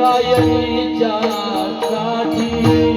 रायच्या साठी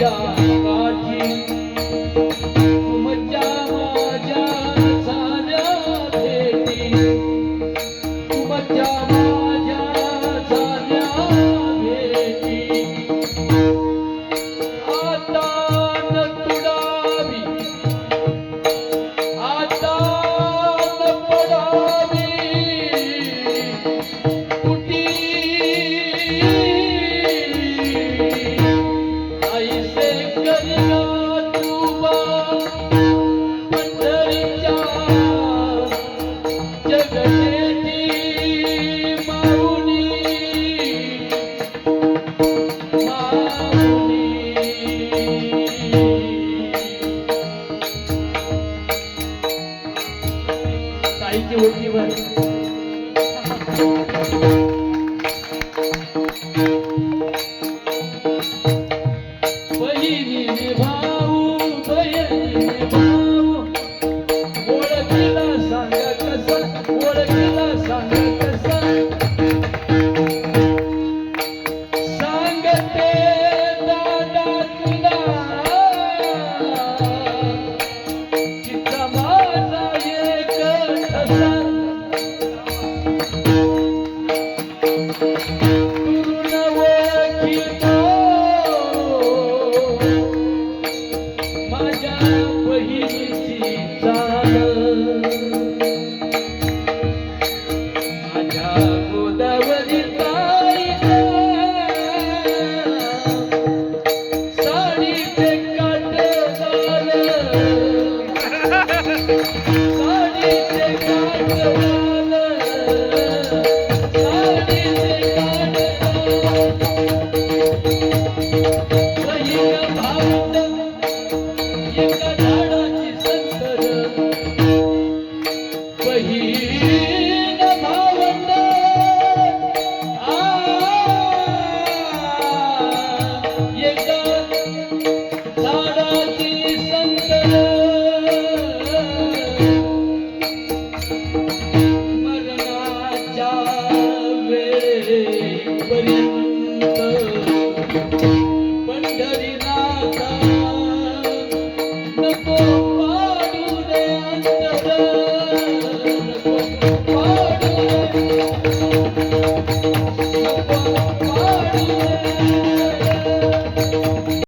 या काजी आईची Música Hallelujah.